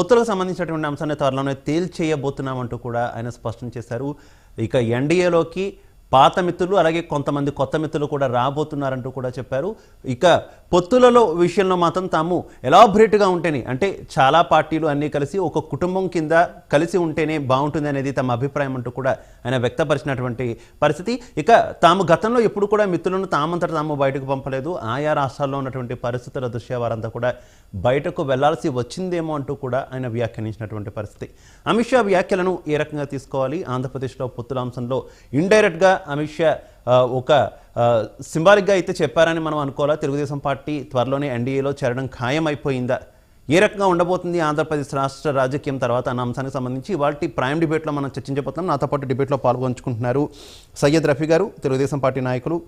పొత్తులకు సంబంధించినటువంటి అంశాన్ని త్వరలోనే తేల్చేయబోతున్నామంటూ కూడా ఆయన స్పష్టం చేశారు. ఇక ఎన్డీఏలోకి పాత మిత్రులు అలాగే కొంతమంది కొత్త మిత్రులు కూడా రాబోతున్నారంటూ కూడా చెప్పారు. ఇక పొత్తులలో విషయంలో మాత్రం తాము ఎలాబరేట్గా ఉంటేనే అంటే చాలా పార్టీలు అన్నీ కలిసి ఒక కుటుంబం కింద కలిసి ఉంటేనే బాగుంటుంది అనేది తమ అభిప్రాయం అంటూ కూడా ఆయన వ్యక్తపరిచినటువంటి పరిస్థితి. ఇక తాము గతంలో ఎప్పుడు కూడా మిత్రులను తామంతట తాము బయటకు పంపలేదు. ఆయా రాష్ట్రాల్లో ఉన్నటువంటి పరిస్థితుల దృష్ట్యా వారంతా కూడా బయటకు వెళ్ళాల్సి వచ్చిందేమో అంటూ కూడా ఆయన వ్యాఖ్యానించినటువంటి పరిస్థితి. అమిత్ షా వ్యాఖ్యలను ఏ రకంగా తీసుకోవాలి? ఆంధ్రప్రదేశ్లో పొత్తుల అంశంలో ఇండైరెక్ట్గా అమిత్ షా ఒక సింబాలిక్గా అయితే చెప్పారని మనం అనుకోవాలా? తెలుగుదేశం పార్టీ త్వరలోనే ఎన్డీఏలో చేరడం ఖాయం అయిపోయిందా ఏ రకంగా ఉండబోతుంది ఆంధ్రప్రదేశ్ రాష్ట్ర రాజకీయం తర్వాత అన్న అంశానికి సంబంధించి వాటి ప్రైమ్ డిబేట్లో మనం చర్చించబోతున్నాం. నాతో పాటు డిబేట్లో పాల్గొంచుకుంటున్నారు సయ్యద్ రఫీ గారు తెలుగుదేశం పార్టీ నాయకులు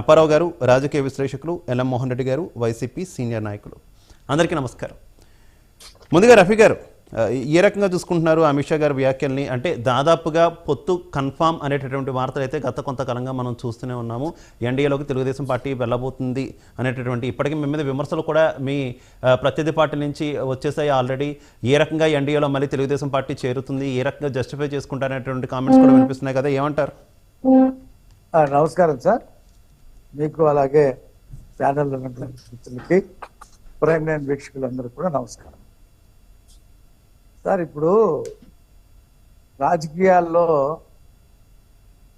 అప్పారావు గారు రాజకీయ విశ్లేషకులు ఎల్ఎం మోహన్ రెడ్డి గారు వైసీపీ సీనియర్ నాయకులు. అందరికీ నమస్కారం. ముందుగా రఫీ గారు ఏ రకంగా చూసుకుంటున్నారు అమిత్ షా గారి వ్యాఖ్యల్ని? అంటే దాదాపుగా పొత్తు కన్ఫామ్ అనేటటువంటి వార్తలు అయితే గత కొంతకాలంగా మనం చూస్తూనే ఉన్నాము. ఎన్డీఏలోకి తెలుగుదేశం పార్టీ వెళ్ళబోతుంది అనేటటువంటి ఇప్పటికీ మీ మీద విమర్శలు కూడా మీ ప్రత్యర్థి పార్టీ నుంచి వచ్చేసాయి ఆల్రెడీ. ఏ రకంగా ఎన్డీఏలో మళ్ళీ తెలుగుదేశం పార్టీ చేరుతుంది? ఏ రకంగా జస్టిఫై చేసుకుంటారనేటువంటి కామెంట్స్ కూడా వినిపిస్తున్నాయి కదా ఏమంటారు? నమస్కారం సార్. మీకు అలాగే ఛానల్ మిత్రులకి ప్రైమ్ లైన్ వీక్షకులందరూ కూడా నమస్కారం. సార్ ఇప్పుడు రాజకీయాల్లో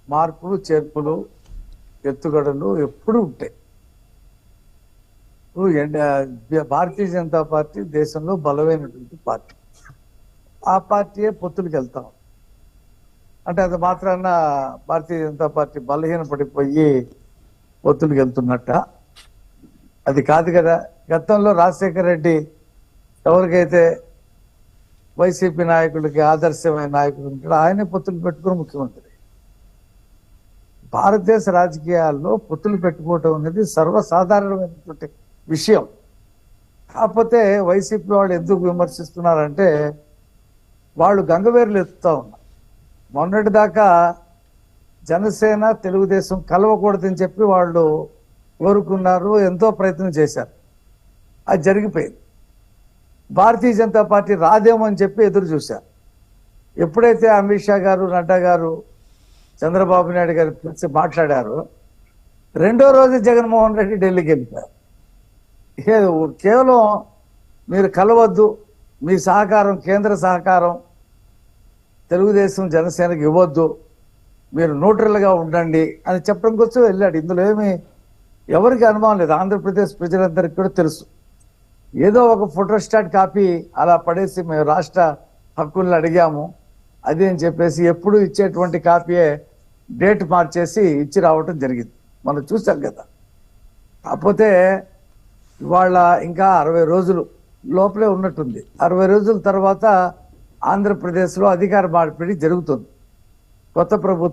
మార్పులు చేర్పులు ఎత్తుగడలు ఎప్పుడు ఉంటాయి భారతీయ జనతా పార్టీ దేశంలో బలమైనటువంటి పార్టీ. ఆ పార్టీయే పొత్తులకు వెళ్తాం అంటే అది మాత్రాన భారతీయ జనతా పార్టీ బలహీన పడిపోయి పొత్తులకు వెళ్తున్నట్ట. అది కాదు కదా. గతంలో రాజశేఖర రెడ్డి ఎవరికైతే వైసీపీ నాయకులకి ఆదర్శమైన నాయకుడు ఉంటాడు ఆయనే పొత్తులు పెట్టుకుని ముఖ్యమంత్రి. భారతదేశ రాజకీయాల్లో పొత్తులు పెట్టుకోవటం అనేది సర్వసాధారణమైనటువంటి విషయం. కాకపోతే వైసీపీ వాళ్ళు ఎందుకు విమర్శిస్తున్నారంటే వాళ్ళు గంగవేరులు ఎత్తుతా ఉన్నారు. మొన్నటి దాకా జనసేన తెలుగుదేశం కలవకూడదని చెప్పి వాళ్ళు కోరుకున్నారు ఎంతో ప్రయత్నం చేశారు. అది జరిగిపోయింది. భారతీయ జనతా పార్టీ రాదేమో అని చెప్పి ఎదురు చూశారు ఎప్పుడైతే అమిత్ షా గారు నడ్డా గారు చంద్రబాబు నాయుడు గారు పిలిచి మాట్లాడారు రెండో రోజు జగన్మోహన్ రెడ్డి ఢిల్లీకి వెళ్ళిపోయారు. కేవలం మీరు కలవద్దు మీ సహకారం కేంద్ర సహకారం తెలుగుదేశం జనసేనకి ఇవ్వద్దు మీరు న్యూట్రల్గా ఉండండి అని చెప్పడం కోసం వెళ్ళాడు. ఇందులో ఏమి ఎవరికి అనుమానం లేదు. ఆంధ్రప్రదేశ్ ప్రజలందరికీ కూడా తెలుసు. ఏదో ఒక ఫోటోస్టాట్ కాపీ అలా పడేసి మేము రాష్ట్ర హక్కుల్ని అడిగాము. అది అని చెప్పేసి ఎప్పుడు ఇచ్చేటువంటి కాపీయే డేట్ మార్చేసి ఇచ్చి రావటం జరిగింది. మనం చూసాం కదా. కాకపోతే ఇవాళ ఇంకా అరవై రోజులు లోపలే ఉన్నట్టుంది. అరవై రోజుల తర్వాత ఆంధ్రప్రదేశ్లో అధికార మార్పిడి జరుగుతుంది. కొత్త ప్రభుత్వం